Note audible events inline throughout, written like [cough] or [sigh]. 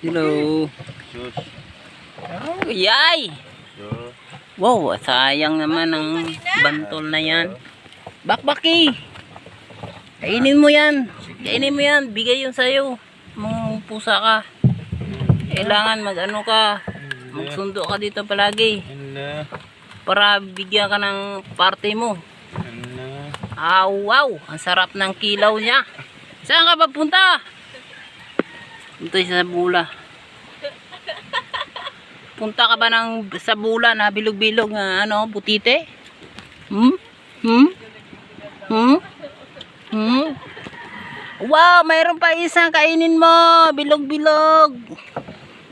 Hello. Sus. Yay! Wow, sayang naman ang bantol na yan. Bakbaki! Kainin mo yan. Kainin mo yan. Bigay yun sa'yo. Mong pusa ka. Kailangan mag-ano ka. Magsundo ka dito palagi. Para bigyan ka ng party mo. Ah, wow! Ang sarap ng kilaw niya. Saan ka papunta? Ito sa bula. Punta ka ba ng sa bula na bilog-bilog na ano, butite? Hmm? Hmm? Hmm? Hmm? Wow, mayroon pa isang kainin mo. Bilog-bilog.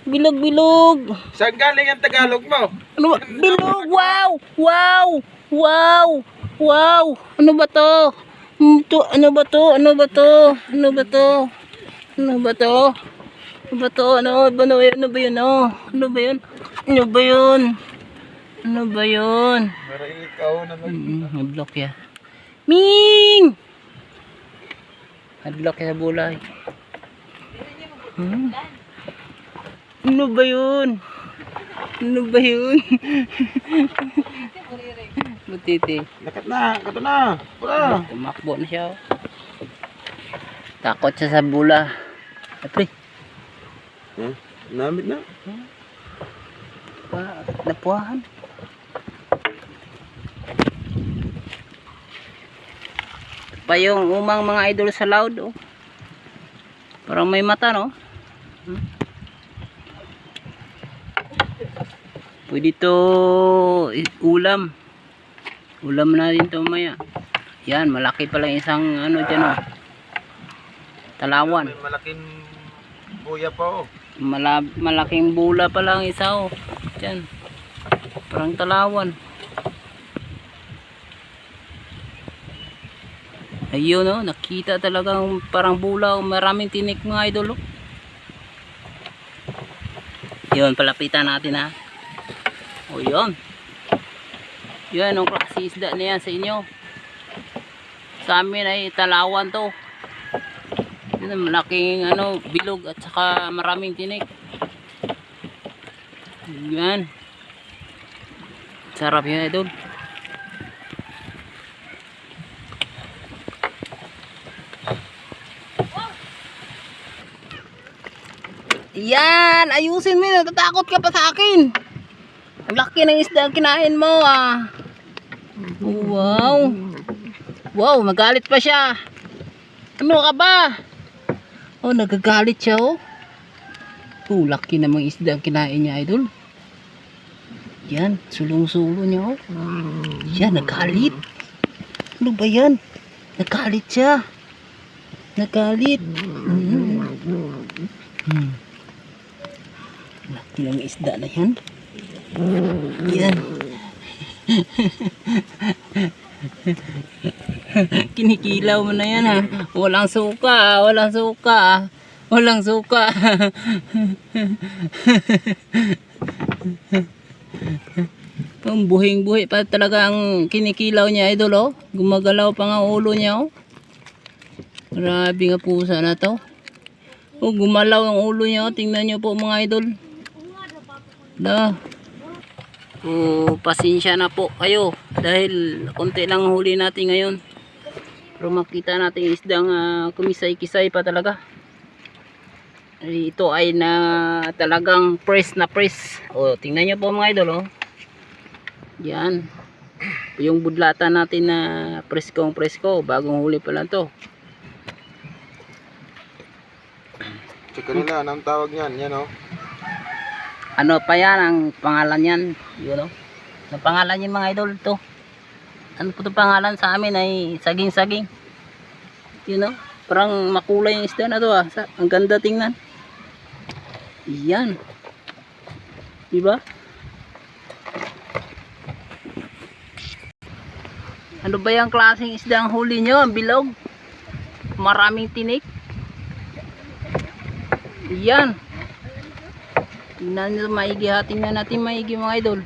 Bilog-bilog. Saan galing ang Tagalog mo? Ano ba? Bilog! Wow! Wow! Wow! Wow! Ano ba to? Ano to? Ano ba to? Ano ba to? Ano ba to? Ano ba to? Ano ba to? Ano ba ano, ano ba yun? Oh? Ano ba yun? Ano ba yun? Ano ba yun? Para ikaw naman. Mm, hadlock ya. Ming! Hadlock ya sa bulay. Hmm? Ano ba yun? Ano ba yun? Butiti. Nakat na. Kato na. Pura. Tumakbo na siya. oh. Takot siya sa bula. Apre, Hmm? Namit na. pa, napuahan. Pa yung umang mga idol sa loud oh. Parang may mata no. Hmm? Pwede to i- ulam. Ulam natin to maya. Yan, malaki pa lang isang ano dyan oh. Talawan. May malaking buya pa oh. Mala malaking bula pa lang isa oh. Diyan. Parang talawan. Ayun oh, nakita talagang parang bula oh. Maraming tinik mga idol oh. Yun, palapitan natin ha. O yun. Yun, ang klase isda na yan sa inyo. Sa amin ay talawan to. Yun, ang malaking ano, bilog at saka maraming tinik. Yan. Sarap yun, idol. Yan! Ayusin mo yun. Natatakot ka pa sa akin. Ang laki ng isda ang kinain mo, ah. Wow. Wow, magalit pa siya. Ano ka ba? Oh, nagagalit siya, oh. Oh, laki namang isda ang kinain niya, idol. Yan, sulong-sulo niya, oh. Yan, nagalit. Ano ba yan? Nagalit siya. Nagalit. Hmm. Hmm. Laki ng isda na yan. Yan. [laughs] Kinikilaw mo na yan ha. Walang suka, walang suka. Walang suka. [laughs] Ang buhing-buhi pa talaga ang kinikilaw niya idol oh. Gumagalaw pa nga ulo niya oh. Grabe nga pusa na to. Oh, gumalaw ang ulo niya oh. Tingnan niyo po mga idol. Da. Oh, pasensya na po kayo dahil konti lang ang huli natin ngayon. Pero makita natin isdang ah, kumisay-kisay pa talaga. Ito ay na talagang press na press. Oh, tingnan niyo po mga idol oh. Yan. Yung budlatan natin na preskong presko, bagong huli pa lang to. Tsaka nila, anong tawag niyan? Yan oh. Ano pa yan ang pangalan yan? Yun o. Ang pangalan yan mga idol to. Ano po itong pangalan sa amin ay saging-saging. Yun o. Parang makulay yung isda na to ah. Ang ganda tingnan. Yan. Diba? Ano ba yung klaseng isda ang huli nyo? Ang bilog. Maraming tinik. Yan. Tingnan nyo maigi. Tingnan natin maigi mga idol.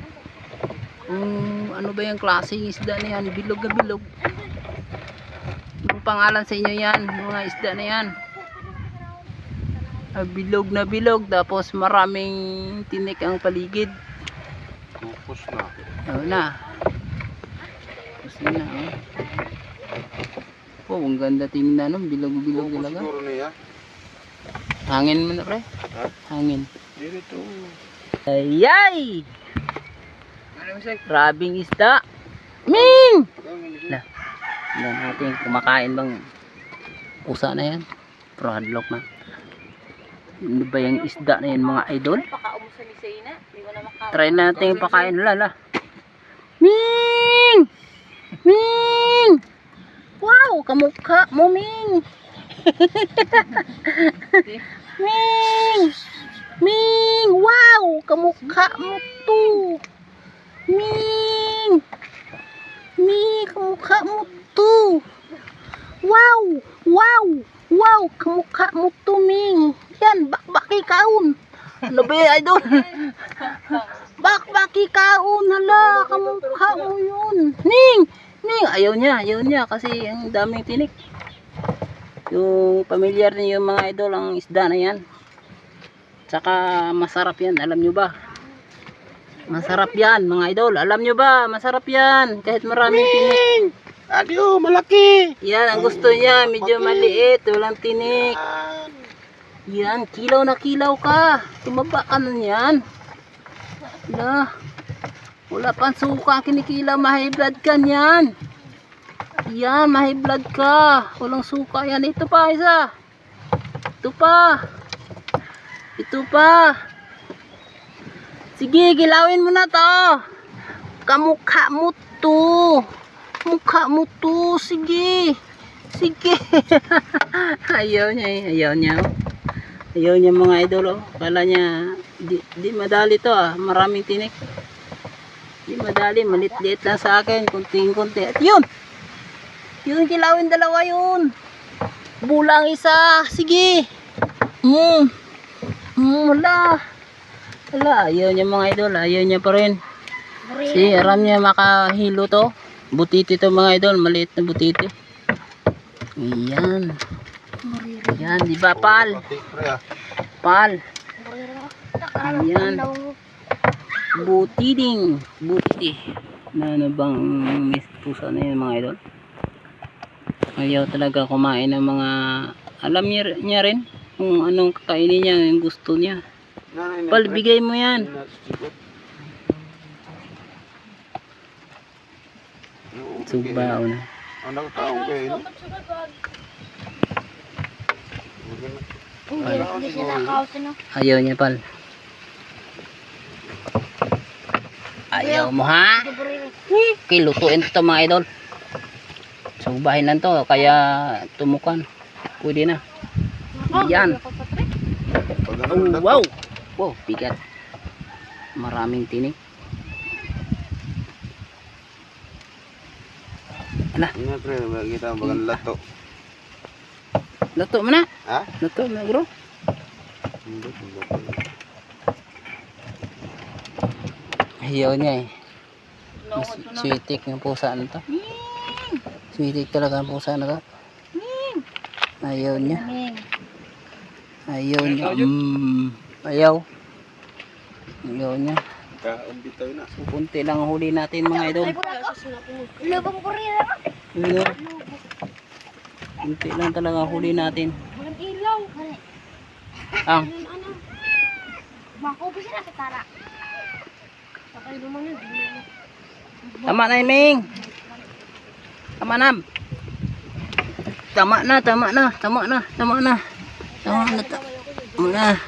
Kung ano ba yung klaseng isda na yan. Bilog na bilog. Anong pangalan sa inyo yan? Mga isda na yan. Ah, bilog na bilog tapos maraming tinik ang paligid. Focus na. Oo na. Tapos yun na. Oh. oh, ang ganda tingnan no, bilog-bilog talaga. Hangin mo na pre. Ha? Hangin. Dito. Ayay! Grabing isda. Ming! Na. Yan natin kumakain bang pusa na yan. Pero hadlock na. Ano ba yung isda na yan mga idol? Try natin pakain lala. Ming! Ming! Wow, kamukha mo Ming! [laughs] Ming! Ming! Wow! Kamukha mo to! Ming! Ming! Kamukha mo to! Wow! Wow! Wow! Kamukha mo to, Ming! Yan! Bakbaki kaon! Ano ba yung idol? Bakbaki kaon! Hala! Kamukha mo yun! Ming! Ming! Ayaw niya! Ayaw niya kasi ang daming tinik. Yung familiar niyo mga idol ang isda na yan. Tsaka masarap yan, alam nyo ba? Masarap yan mga idol, alam nyo ba? Masarap yan, kahit maraming tinik. Adio, malaki. Yan, ang gusto niya, medyo maliit, walang tinik. Yan. Kilaw na kilaw ka. Tumaba ka na yan. Wala. Wala pang suka, kinikilaw, mahay blood ka niyan. Yan, mahay blood ka. Walang suka yan. Ito pa, isa. Ito pa. Ito pa. Sige, gilawin mo na to. Kamukha mo to. Mukha mo to. Sige. Sige. [laughs] ayaw niya eh. Ayaw niya. Ayaw niya mga idol. Oh. Kala niya, di, di madali to ah. Maraming tinik. Di madali. Malit-liit lang sa akin. Kunting-kunti. At yun. Yun, kilawin dalawa yun. Bulang isa. Sige. Mm. Mm, wala. Wala. Ayaw niya mga idol. Ayaw niya pa rin. Si aram niya makahilo to. Butiti to mga idol. Maliit na butiti. Ayan. Ayan, di ba pal? Pal. Ayan. Butiding. Buti. Na ano bang miss pusa na yun mga idol? Ayaw talaga kumain ng mga alam niya, niya rin kung anong kakainin niya, yung gusto niya. Nanay na, Pal, pre. bigay mo yan. Subaw na. Ang nakakaong kayo, no? Ayaw niya pal. Ayaw mo ha? Kilutuin to mga idol. Subahin lang to, kaya tumukan. Pwede na. Yan. Oh, wow. Wow, bigat. Maraming tinik. Ala, Yan, pre, makikita mo bagang lato. lato mo na. Ha? Lato na bro. Ayaw niya eh. Mas sweetik ng pusa na to. Sweetik talaga ang pusa na to. Ayaw niya. Ayaw niya. Mm, ayaw. Ayaw niya. Kaon bitaw na. Kunti lang ang huli natin mga idol. Lubang kurira. Ayun. Kunti lang talaga ang huli natin. Walang ilaw. Ang, Ano? Makubi sila sa tara. Sakay naman yun. tama na yun, Ming. Tama na. Tama na, tama na, tama na, tama na. Tama na, tama na.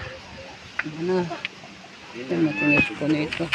Tama na. Tama na, ito na ito.